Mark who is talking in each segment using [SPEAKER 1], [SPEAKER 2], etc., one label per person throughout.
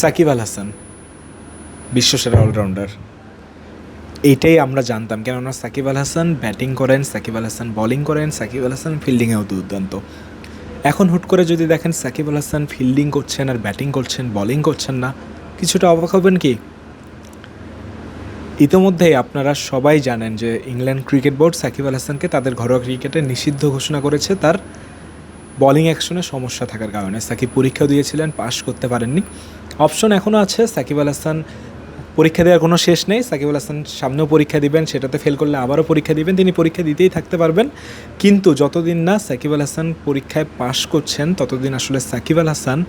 [SPEAKER 1] সাকিব আল হাসান বিশ্বসেরা অলরাউন্ডার। এইটাই আমরা জানতাম, কেননা সাকিব আল হাসান ব্যাটিং করেন, সাকিব আল হাসান বোলিং করেন, সাকিব আল হাসান ফিল্ডিংয়েও দুর্দান্ত। এখন হুট করে যদি দেখেন সাকিব আল হাসান ফিল্ডিং করছেন আর ব্যাটিং করছেন বোলিং করছেন না, কিছুটা অবাক হবেন কি? ইতোমধ্যেই আপনারা সবাই জানেন যে England cricket board Shakib Al হাসানকে তাদের ঘরোয়া ক্রিকেটে নিষিদ্ধ ঘোষণা করেছে, তার বোলিং অ্যাকশনে সমস্যা থাকার কারণে। সাকিব পরীক্ষা দিয়েছিলেন পাশ করতে পারেননি। অপশন এখনও আছে, সাকিব আল হাসান পরীক্ষা দেওয়ার কোনো শেষ নেই। সাকিব আল হাসান সামনেও পরীক্ষা দিবেন, সেটাতে ফেল করলে আবারও পরীক্ষা দিবেন। তিনি পরীক্ষা দিতেই থাকতে পারবেন। কিন্তু যতদিন না সাকিব আল হাসান পরীক্ষায় পাশ করছেন, ততদিন আসলে সাকিব আল হাসান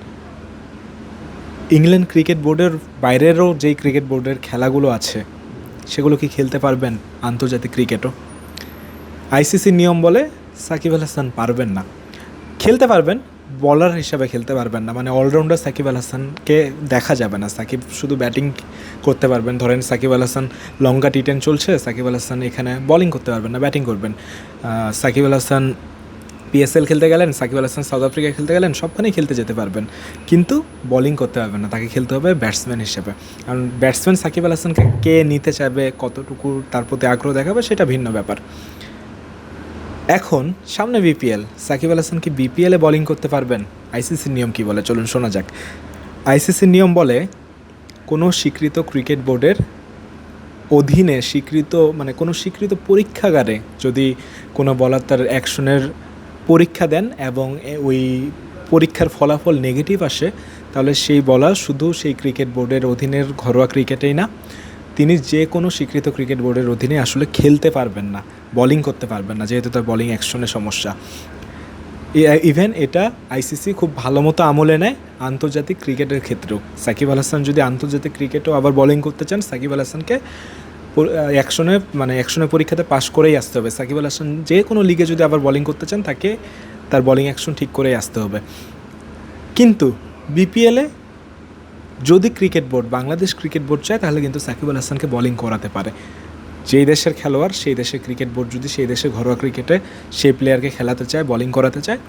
[SPEAKER 1] ইংল্যান্ড ক্রিকেট বোর্ডের বাইরেরও যেই ক্রিকেট বোর্ডের খেলাগুলো আছে, সেগুলো কি খেলতে পারবেন আন্তর্জাতিক ক্রিকেটও? আইসিসির নিয়ম বলে সাকিব আল হাসান পারবেন না। খেলতে পারবেন বলার হিসাবে খেলতে পারবেন না। মানে অলরাউন্ডার সাকিব আল হাসানকে দেখা যাবে না। সাকিব শুধু ব্যাটিং করতে পারবেন। ধরেন সাকিব আল হাসান লঙ্কা টি টেন চলছে, সাকিব আল হাসান এখানে বলিং করতে পারবেন না ব্যাটিং করবেন। সাকিব আল হাসান পিএসএল খেলতে গেলেন, সাকিব আল হাসান সাউথ আফ্রিকায় খেলতে গেলেন, সবখানেই খেলতে যেতে পারবেন। কিন্তু বোলিং করতে পারবেন না, তাকে খেলতে হবে ব্যাটসম্যান হিসেবে। কারণ ব্যাটসম্যান সাকিব আল হাসানকে কে নিতে চাইবে, কতটুকু তার প্রতি আগ্রহ দেখাবে, সেটা ভিন্ন ব্যাপার। এখন সামনে বিপিএল। সাকিব আল হাসান কি বিপিএলে বোলিং করতে পারবেন? আইসিসির নিয়ম কি বলে? চলুন শোনা যাক। আইসিসির নিয়ম বলে, কোনো স্বীকৃত ক্রিকেট বোর্ডের অধীনে স্বীকৃত মানে কোনো স্বীকৃত পরীক্ষাগারে যদি কোনো বলার তার অ্যাকশনের পরীক্ষা দেন এবং ওই পরীক্ষার ফলাফল নেগেটিভ আসে, তাহলে সেই বলার শুধু সেই ক্রিকেট বোর্ডের অধীনের ঘরোয়া ক্রিকেটেই না তিনি যে কোনো স্বীকৃত ক্রিকেট বোর্ডের অধীনে আসলে খেলতে পারবেন না বোলিং করতে পারবেন না, যেহেতু তার বোলিং অ্যাকশনের সমস্যা। ইভেন এটা আইসিসি খুব ভালো মতো আমলে নেয় আন্তর্জাতিক ক্রিকেটের ক্ষেত্রেও। সাকিব আল হাসান যদি আন্তর্জাতিক ক্রিকেটেও আবার বোলিং করতে চান, সাকিব আল হাসানকে অ্যাকশনে মানে অ্যাকশনের পরীক্ষাতে পাশ করেই আসতে হবে। সাকিব আল হাসান যে কোনো লিগে যদি আবার বোলিং করতে চান, তাকে তার বোলিং অ্যাকশন ঠিক করেই আসতে হবে। কিন্তু বিপিএলে যদি cricket board Bangladesh cricket board চায়, তাহলে কিন্তু সাকিব আল হাসানকে বোলিং করাতে পারে। যেই দেশের খেলোয়াড়, সেই দেশের ক্রিকেট বোর্ড যদি সেই দেশের ঘরোয়া ক্রিকেটে সেই প্লেয়ারকে খেলাতে চায় বোলিং করাতে চায়,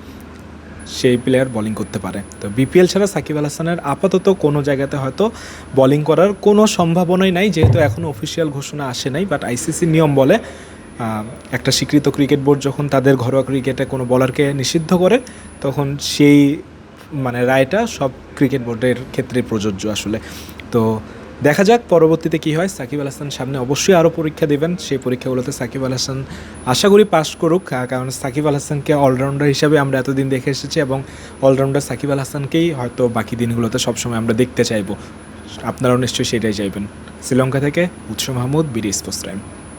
[SPEAKER 1] সেই প্লেয়ার বোলিং করতে পারে। তো বিপিএল ছাড়া সাকিব আল হাসানের আপাতত কোনো জায়গাতে হয়তো বোলিং করার কোনো সম্ভাবনাই নাই, যেহেতু এখনও অফিসিয়াল ঘোষণা আসে নাই বাট আইসিসি নিয়ম বলে একটা স্বীকৃত ক্রিকেট বোর্ড যখন তাদের ঘরোয়া ক্রিকেটে কোনো বলারকে নিষিদ্ধ করে, তখন সেই মানে রায়টা সব ক্রিকেট বোর্ডের ক্ষেত্রে প্রযোজ্য আসলে। তো দেখা যাক পরবর্তীতে কি হয়। সাকিব আল হাসান সামনে অবশ্যই আরও পরীক্ষা দেবেন। সেই পরীক্ষাগুলোতে সাকিব আল হাসান আশা করি পাস করুক। কারণ সাকিব আল হাসানকে অলরাউন্ডার হিসাবে আমরা এতদিন দেখে এসেছি এবং অলরাউন্ডার সাকিব আল হাসানকেই হয়তো বাকি দিনগুলোতে সবসময় আমরা দেখতে চাইব। আপনারাও নিশ্চয়ই সেটাই চাইবেন। শ্রীলঙ্কা থেকে উৎস মাহমুদ, বিডি স্পোর্টস টাইম।